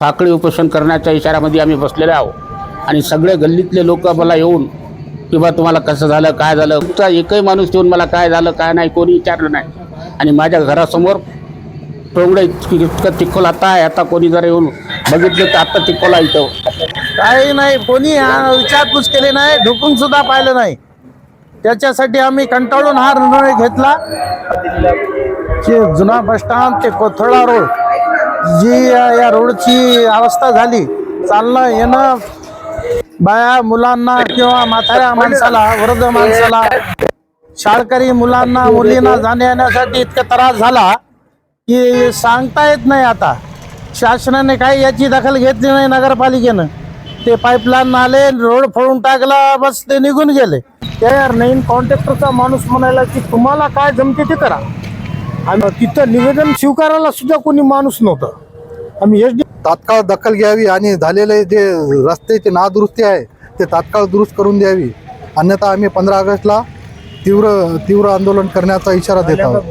साखळी उपोषण करण्याच्या इशारामध्ये आम्ही बसलेले आहोत. आणि सगळे गल्लीतले लोक मला येऊन किंवा तुम्हाला कसं झालं काय झालं? तुमचा एकही माणूस येऊन मला काय झालं काय नाही कोणी विचारलं नाही. आणि माझ्या घरासमोर टोंगडे इतकं इतकं चिखल आता आहे आता कोणी जर येऊन बघितलं तर आता चिखल इथं. काही नाही कोणी विचारपूस केली नाही ढुकून सुद्धा पाहिलं नाही. त्याच्यासाठी आम्ही कंटाळून हा निर्णय घेतला. की जुना बसस्टँड ते कोथळा रोड जी या रोडची अवस्था झाली चालणं येणं बाया मुलांना किंवा म्हाताऱ्या माणसाला वृद्ध माणसाला शाळकरी मुलांना मुलींना जाण्या येण्यासाठी इतका त्रास झाला की सांगता येत नाही आता. शासनाने काही याची दखल घेतली नाही नगरपालिकेनं. ते पाईपलाईन आले रोड फोडून टाकला बस ते निघून गेले. त्या नवीन कॉन्ट्रॅक्टरचा माणूस म्हणायला की तुम्हाला काय जमते ते करा. आणि तिथं निवेदन स्वीकारायला सुद्धा कोणी माणूस नव्हतं. आम्ही एच डी तात्काळ दखल घ्यावी आणि झालेले जे रस्त्याची नादुरुस्ती आहे ते तात्काळ दुरुस्त करून द्यावी. अन्यथा आम्ही पंधरा ऑगस्टला तीव्र तीव्र आंदोलन करण्याचा इशारा देत आहोत.